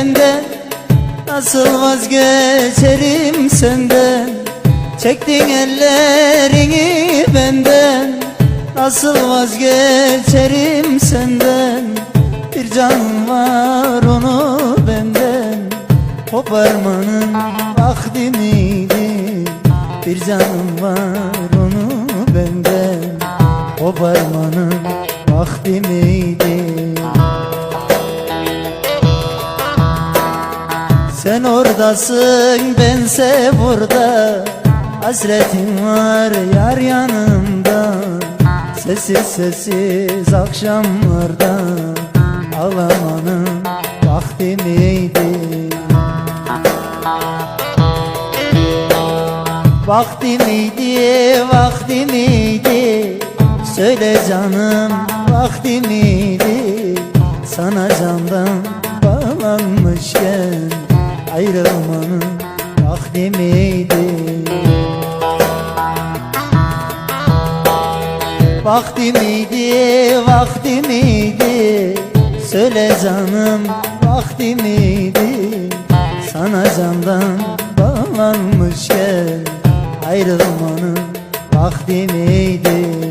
benden Nasıl vazgeçerim senden? Çektin ellerini benden Nasıl vazgeçerim senden? Bir can var onu benden. Koparmanın vakti miydi? Bir canım var onu benden. Koparmanın Sen oradasın bense burada. Hasretin var yar yanımda. Sessiz sessiz akşamlarda Ağlamanın vakti miydi Vakti miydi, vakti miydi Söyle canım vakti miydi Sana candan bağlanmışken Ayrılmanın vakti miydi Vakti miydi, vakti miydi? Söyle canım vakti miydi? Sana candan bağlanmışken Ayrılmanın vakti miydi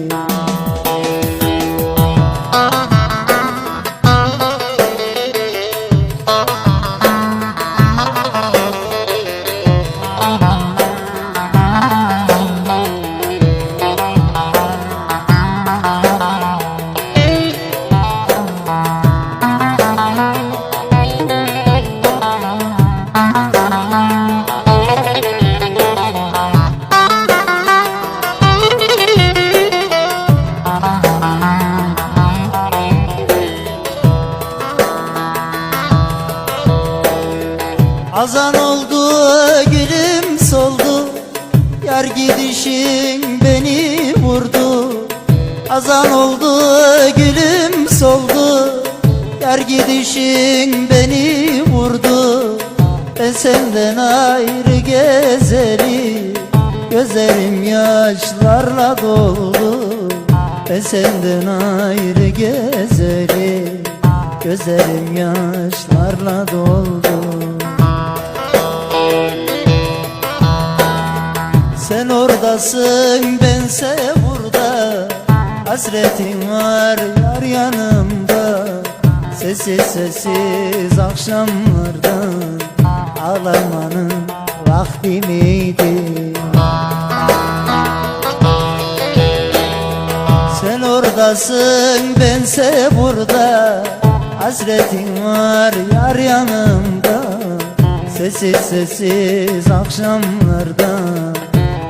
Azan oldu gülüm soldu. Yar gidişin beni vurdu. Azan oldu gülüm soldu. Yar gidişin beni vurdu Ben senden ayrı gezeli Gözlerim yaşlarla doldu Ben senden ayrı gezeli Gözlerim yaşlarla doldu Sen oradasın bense burada. Hasretin var yar yanımda. Sessiz sessiz akşamlarda Ağlamanın vakti miydi? Sen oradasın bense burada. Hasretin var yar yanımda. Sessiz sessiz akşamlarda.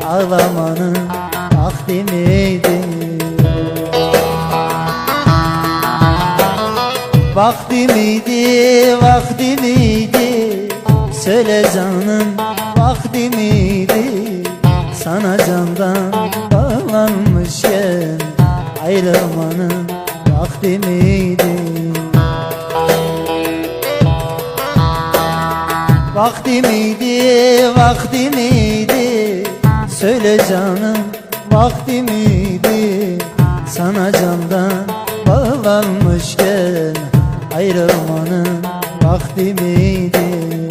Ağlamanın vakti miydi? Vakti miydi, vakti miydi Söyle canım vakti miydi? Sana candan bağlanmışken Ayrılmanın vakti miydi? Vakti miydi, vakti miydi? Söyle canım vakti miydi? Sana candan bağlanmışken Ayrılmanın vakti miydi